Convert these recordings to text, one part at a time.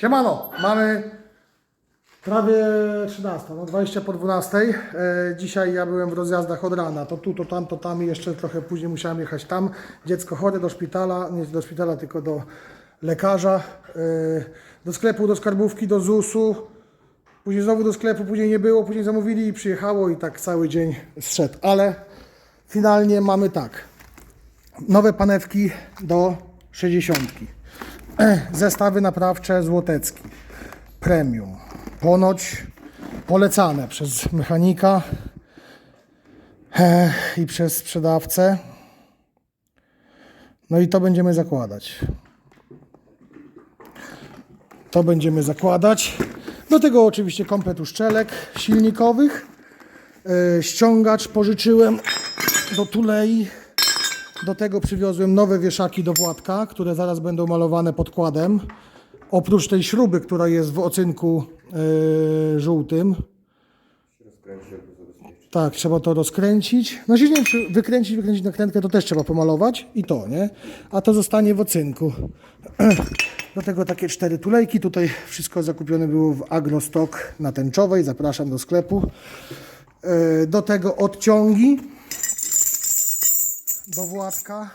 Siemano, mamy prawie 13, no 20 po 12. E, dzisiaj ja byłem w rozjazdach od rana, to tu, to tam, to tam i jeszcze trochę później musiałem jechać tam. Dziecko chore do szpitala, nie do szpitala, tylko do lekarza, e, do sklepu, do skarbówki, do ZUS-u. Później znowu do sklepu, później nie było, później zamówili i przyjechało i tak cały dzień zszedł. Ale finalnie mamy tak. Nowe panewki do 60. Zestawy naprawcze Złotecki. Premium. Ponoć polecane przez mechanika i przez sprzedawcę. No i to będziemy zakładać. To będziemy zakładać. Do tego oczywiście komplet uszczelek silnikowych. Ściągacz pożyczyłem do tulei. Do tego przywiozłem nowe wieszaki do Władka, które zaraz będą malowane podkładem. Oprócz tej śruby, która jest w ocynku e, żółtym. Tak, trzeba to rozkręcić. No się nie wiem, czy wykręcić, wykręcić nakrętkę, to też trzeba pomalować. I to, nie? A to zostanie w ocynku. Do tego takie cztery tulejki. Tutaj wszystko zakupione było w Agrostock na tęczowej. Zapraszam do sklepu. E, Do tego odciągi do Władka.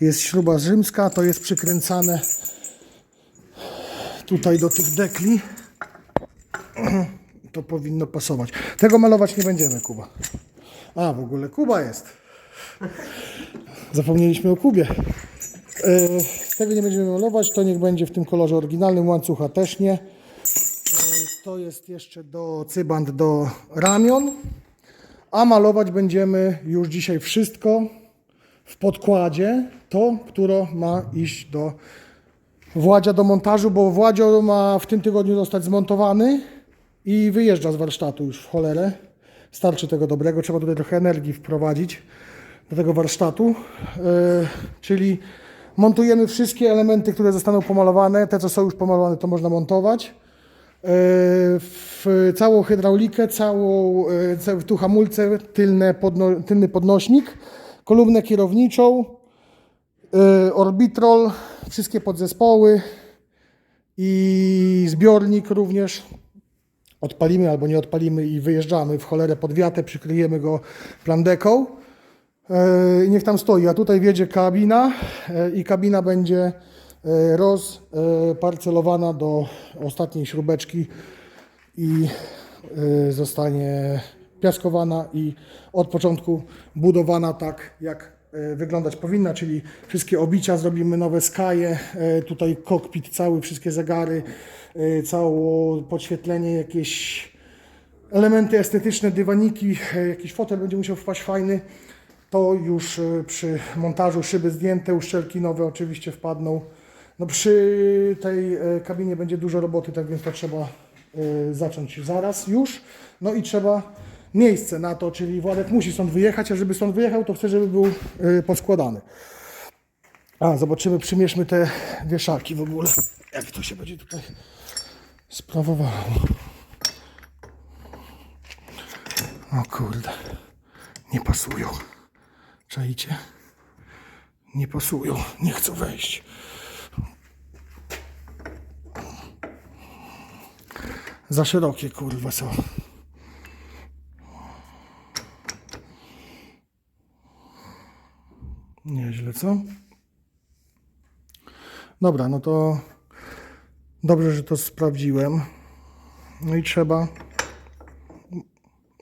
Jest śruba rzymska, to jest przykręcane tutaj do tych dekli. To powinno pasować. Tego malować nie będziemy, Kuba. A, w ogóle Kuba jest. Zapomnieliśmy o Kubie. E, Tego nie będziemy malować, to niech będzie w tym kolorze oryginalnym, łańcucha też nie. E, To jest jeszcze do cybant do ramion. A malować będziemy już dzisiaj wszystko w podkładzie. To, które ma iść do Władzia do montażu, bo Władzio ma w tym tygodniu zostać zmontowany i wyjeżdża z warsztatu już w cholerę. Starczy tego dobrego, trzeba tutaj trochę energii wprowadzić do tego warsztatu. Yy, czyli montujemy wszystkie elementy, które zostaną pomalowane. Te, co są już pomalowane, to można montować. W całą hydraulikę, całą ca- tu hamulce, tylne podno, tylny podnośnik, kolumnę kierowniczą, yy, orbitrol, wszystkie podzespoły i zbiornik również. Odpalimy albo nie odpalimy i wyjeżdżamy w cholerę pod wiatę, przykryjemy go plandeką. Yy, i niech tam stoi, a tutaj wiedzie kabina i kabina będzie rozparcelowana do ostatniej śrubeczki i yy, zostanie piaskowana i od początku budowana tak, jak yy, wyglądać powinna, czyli wszystkie obicia zrobimy nowe skaje, tutaj kokpit cały, wszystkie zegary, całe podświetlenie, jakieś elementy estetyczne, dywaniki, e, jakiś fotel będzie musiał wpaść fajny. To już e, przy montażu szyby zdjęte, uszczelki nowe oczywiście wpadną. No przy tej e, kabinie będzie dużo roboty, tak więc to trzeba e, zacząć zaraz już. No i trzeba miejsce na to, czyli Władek musi stąd wyjechać, a żeby stąd wyjechał, to chcę, żeby był e, poskładany. A, zobaczymy, przymierzmy te wieszaki w ogóle. Jak to się będzie tutaj sprawowało. O kurde, nie pasują. Czajcie? Nie pasują, nie chcą wejść. Za szerokie kurwa są. Nieźle, co? Dobra, no to dobrze, że to sprawdziłem. No i trzeba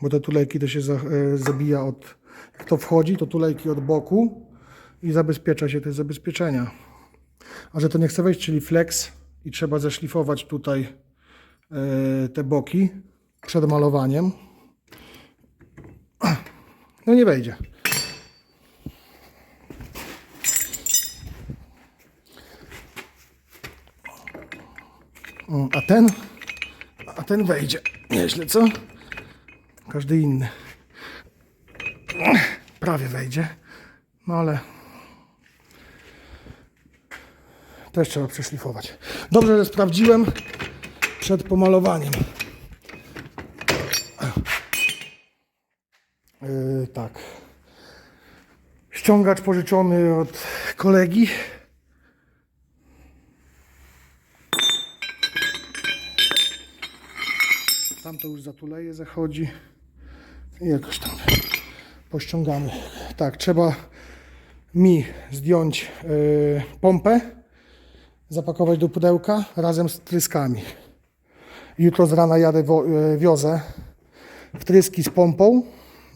bo te tulejki to się e, zabija od, jak to wchodzi, to tulejki od boku i zabezpiecza się te zabezpieczenia. A że to nie chce wejść, czyli flex i trzeba zeszlifować tutaj te boki przed malowaniem. No nie wejdzie. A ten, a ten wejdzie. Nieźle, co? Każdy inny. Prawie wejdzie. No ale też trzeba przeszlifować. Dobrze, że sprawdziłem przed pomalowaniem. Yy, tak. Ściągacz pożyczony od kolegi. Tam to już zatuleje zachodzi. I jakoś tam pościągamy. Tak, trzeba mi zdjąć yy, pompę, zapakować do pudełka razem z tryskami. Jutro z rana jadę, wo, y, wiozę wtryski z pompą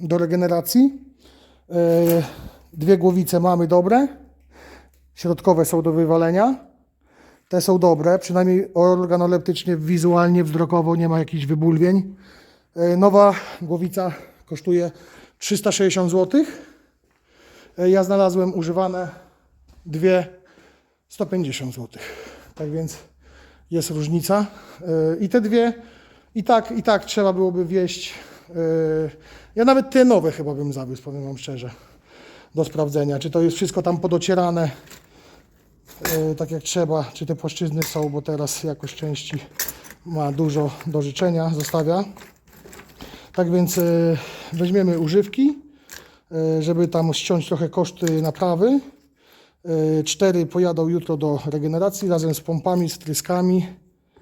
do regeneracji. Y, dwie głowice mamy dobre. Środkowe są do wywalenia. Te są dobre, przynajmniej organoleptycznie, wizualnie, wzrokowo nie ma jakichś wybulwień. E, Nowa głowica kosztuje 360 zł. E, Ja znalazłem używane dwie 150 zł. Tak więc jest różnica. E, I te dwie i tak, i tak trzeba byłoby wieść. e, Ja nawet te nowe chyba bym zawiózł, powiem Wam szczerze, do sprawdzenia, czy to jest wszystko tam podocierane e, tak jak trzeba, czy te płaszczyzny są, bo teraz jakość części ma dużo do życzenia, zostawia. Tak więc weźmiemy używki, żeby tam ściąć trochę koszty naprawy. E, Cztery pojadą jutro do regeneracji razem z pompami, z tryskami,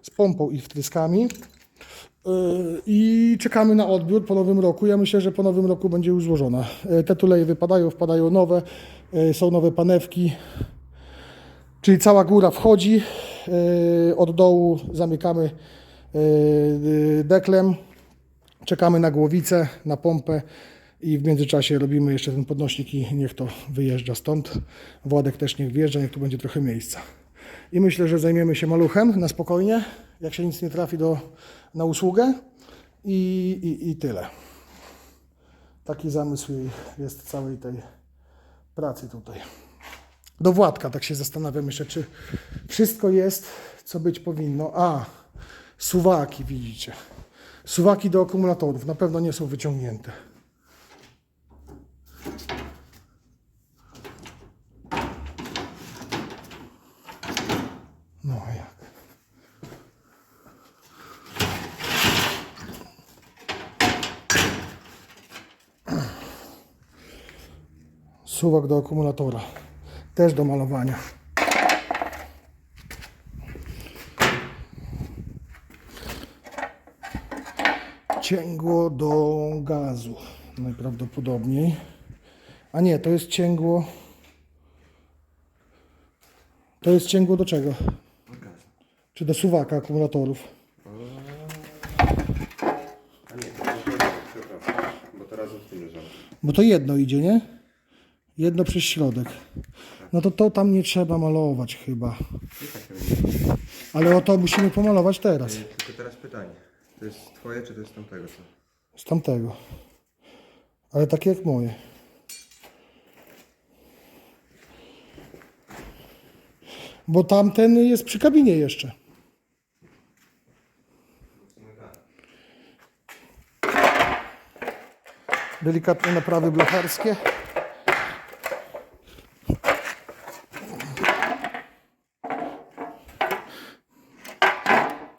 z pompą i wtryskami. E, I czekamy na odbiór po nowym roku. Ja myślę, że po nowym roku będzie już złożona. E, Te tuleje wypadają, wpadają nowe, e, są nowe panewki. Czyli cała góra wchodzi, e, od dołu zamykamy e, deklem, czekamy na głowicę, na pompę i w międzyczasie robimy jeszcze ten podnośnik i niech to wyjeżdża stąd. Władek też niech wjeżdża, niech tu będzie trochę miejsca. I myślę, że zajmiemy się maluchem na spokojnie, jak się nic nie trafi do, na usługę i, i, i tyle. Taki zamysł jest całej tej pracy tutaj. Do Władka tak się zastanawiam jeszcze, czy wszystko jest, co być powinno. A, suwaki widzicie. Suwaki do akumulatorów na pewno nie są wyciągnięte. No a jak? Suwak do akumulatora. Też do malowania. Cięgło do gazu. Najprawdopodobniej. A nie, to jest cięgło. To jest cięgło do czego? Czy do suwaka akumulatorów? A nie, przepraszam, bo teraz od tym leżało. Bo to jedno idzie, nie? Jedno przez środek. No to to tam nie trzeba malować chyba. Tak nie będzie. Ale o to musimy pomalować teraz. Tylko teraz pytanie. To jest twoje, czy to jest tamtego? Co? Z tamtego. Ale takie jak moje. Bo tamten jest przy kabinie jeszcze. Delikatne naprawy blacharskie.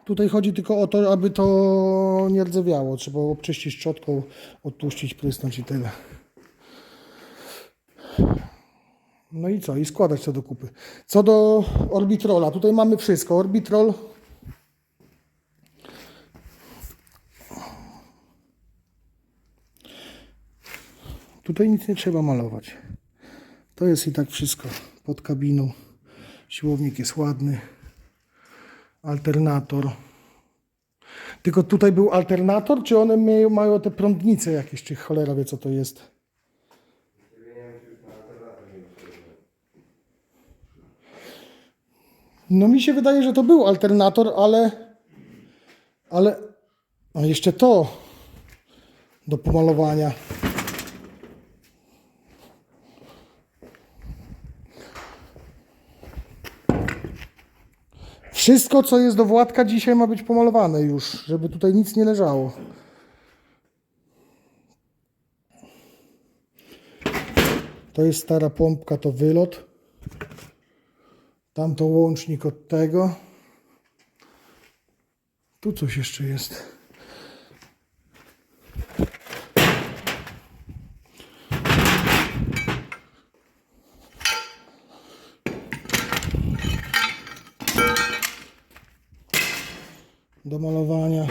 Tutaj chodzi tylko o to, aby to nie rdzewiało. Trzeba obczyścić szczotką, odtłuścić, prysnąć i tyle. No i co? I składać to do kupy. Co do Orbitrola, tutaj mamy wszystko. Orbitrol. Tutaj nic nie trzeba malować. To jest i tak wszystko pod kabiną. Siłownik jest ładny. Alternator. Tylko tutaj był alternator, czy one mają, mają te prądnice jakieś, czy cholera wie co to jest? No mi się wydaje, że to był alternator, ale... Ale... A jeszcze to do pomalowania. Wszystko, co jest do Władka dzisiaj ma być pomalowane już, żeby tutaj nic nie leżało. To jest stara pompka, to wylot. Tam to łącznik od tego. Tu coś jeszcze jest. Do malowania.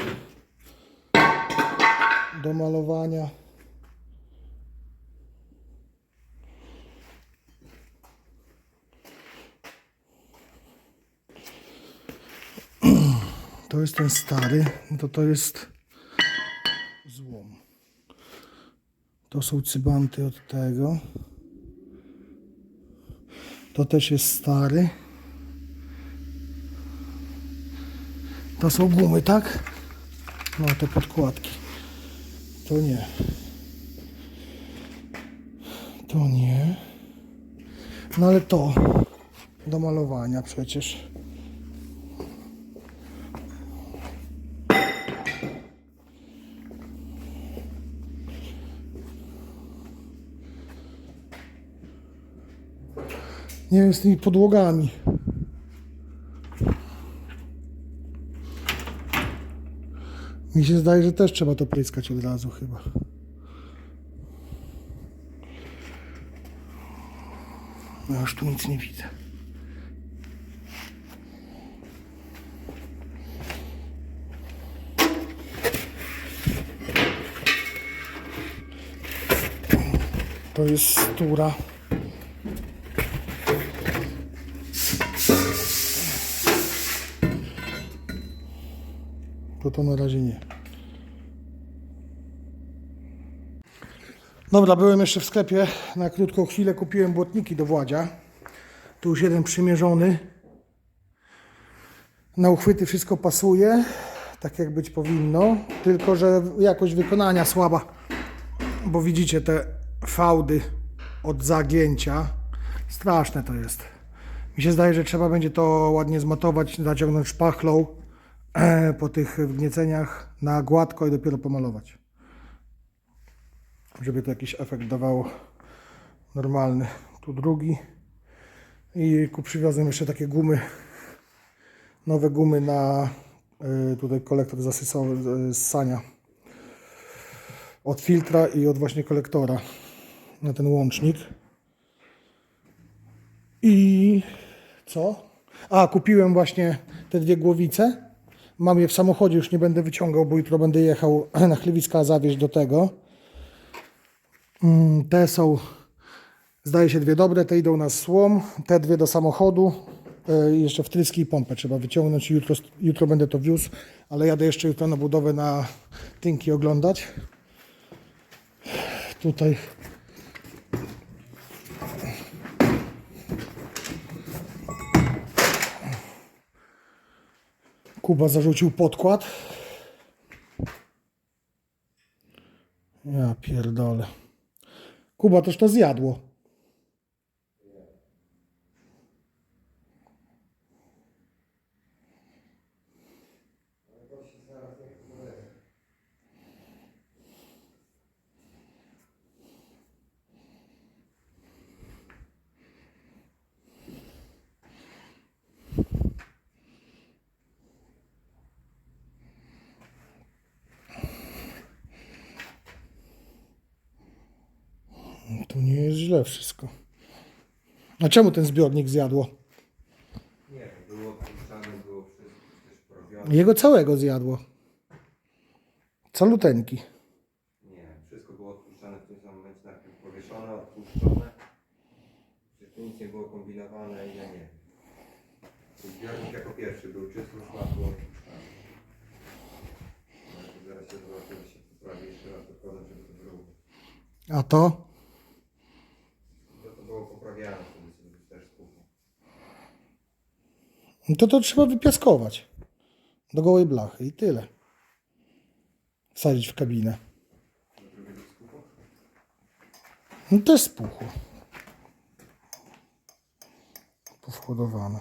do malowania. To jest ten stary, no to to jest złom. To są cybanty od tego. To też jest stary. To są gumy, tak? No, te podkładki. To nie. To nie. No ale to do malowania przecież. Nie wiem z tymi podłogami. Mi się zdaje, że też trzeba to pryskać od razu chyba. No już tu nic nie widzę. To jest stura. To to na razie nie. Dobra, byłem jeszcze w sklepie na krótką chwilę. Kupiłem błotniki do Władzia. Tu już jeden przymierzony. Na uchwyty wszystko pasuje, tak jak być powinno. Tylko, że jakość wykonania słaba. Bo widzicie te fałdy od zagięcia. Straszne to jest. Mi się zdaje, że trzeba będzie to ładnie zmatować, zaciągnąć szpachlą po tych wgnieceniach na gładko i dopiero pomalować. Żeby to jakiś efekt dawało normalny. Tu drugi. I ku przywiozłem jeszcze takie gumy. Nowe gumy na y, tutaj kolektor zasysowy y, z sania. Od filtra i od właśnie kolektora na ten łącznik. I co? A, kupiłem właśnie te dwie głowice. Mam je w samochodzie, już nie będę wyciągał, bo jutro będę jechał na chlewiska zawieźć do tego. Mm, Te są, zdaje się, dwie dobre, te idą na słom, te dwie do samochodu. E, Jeszcze wtryski i pompę trzeba wyciągnąć. Jutro, jutro będę to wiózł, ale jadę jeszcze jutro na budowę na tynki oglądać. Tutaj Kuba zarzucił podkład. Ja pierdolę. Kuba toż to zjadło. Tu nie jest źle wszystko. A czemu ten zbiornik zjadło? Nie, było puszczane, było wszystko też. Jego całego zjadło. Caluteńki. Nie, wszystko było odpuszczane w tym samym momencie, najpierw powieszone, odpuszczone. Przecież tu nic nie było kombinowane i ja nie Zbiornik jako pierwszy był czysty, szmat było odpuszczane. To zaraz się zobaczymy, się poprawi jeszcze raz dokładam, żeby to było. A? To, to było poprawiane, wtedy sobie też skupię. No to to trzeba wypiaskować. Do gołej blachy i tyle. Wsadzić w kabinę. No też spuchło. Powchodowane.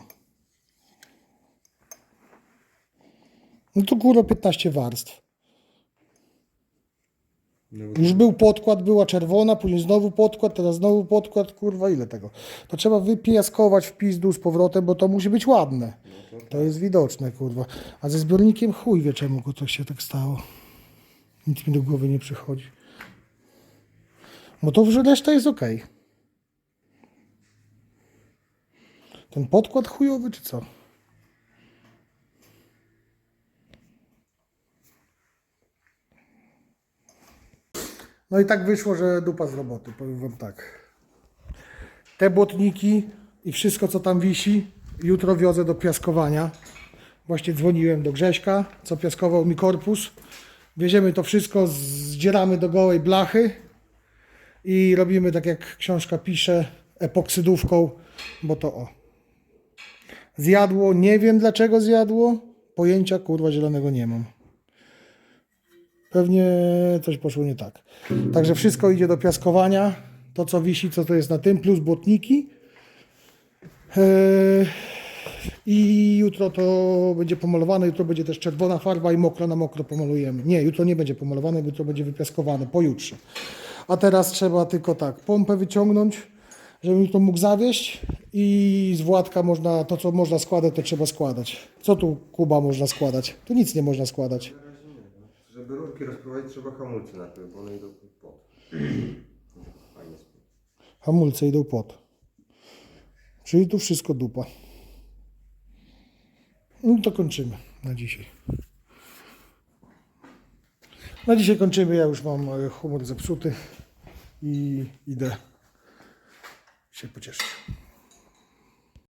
No to kurwa 15 warstw. Już był podkład, była czerwona, później znowu podkład, teraz znowu podkład, kurwa ile tego. To trzeba wypiaskować w pizdu z powrotem, bo to musi być ładne. no to To jest widoczne, kurwa. A ze zbiornikiem chuj wie czemu to się tak stało. Nic mi do głowy nie przychodzi. Bo to reszta jest ok. Ten podkład chujowy czy co? No i tak wyszło, że dupa z roboty, powiem wam tak. Te błotniki i wszystko co tam wisi, jutro wiozę do piaskowania. Właśnie dzwoniłem do Grześka, co piaskował mi korpus. Wieziemy to wszystko, zdzieramy do gołej blachy i robimy tak jak książka pisze, epoksydówką, bo to o. Zjadło, nie wiem dlaczego zjadło, pojęcia kurwa zielonego nie mam. Pewnie coś poszło nie tak. Także wszystko idzie do piaskowania. To co wisi, co to jest na tym, plus błotniki. Eee, I jutro to będzie pomalowane, jutro będzie też czerwona farba i mokro na mokro pomalujemy. Nie, jutro nie będzie pomalowane, jutro będzie wypiaskowane, pojutrze. A teraz trzeba tylko tak, pompę wyciągnąć, żebym jutro mógł zawieść i z Władka można, to co można składać, to trzeba składać. Co tu Kuba można składać? Tu nic nie można składać. Żeby rurki rozprowadzić trzeba hamulce najpierw, bo one idą pod. Hamulce idą pod. Czyli tu wszystko dupa. No to kończymy na dzisiaj. Na dzisiaj kończymy. Ja już mam e, humor zepsuty i idę się pocieszyć.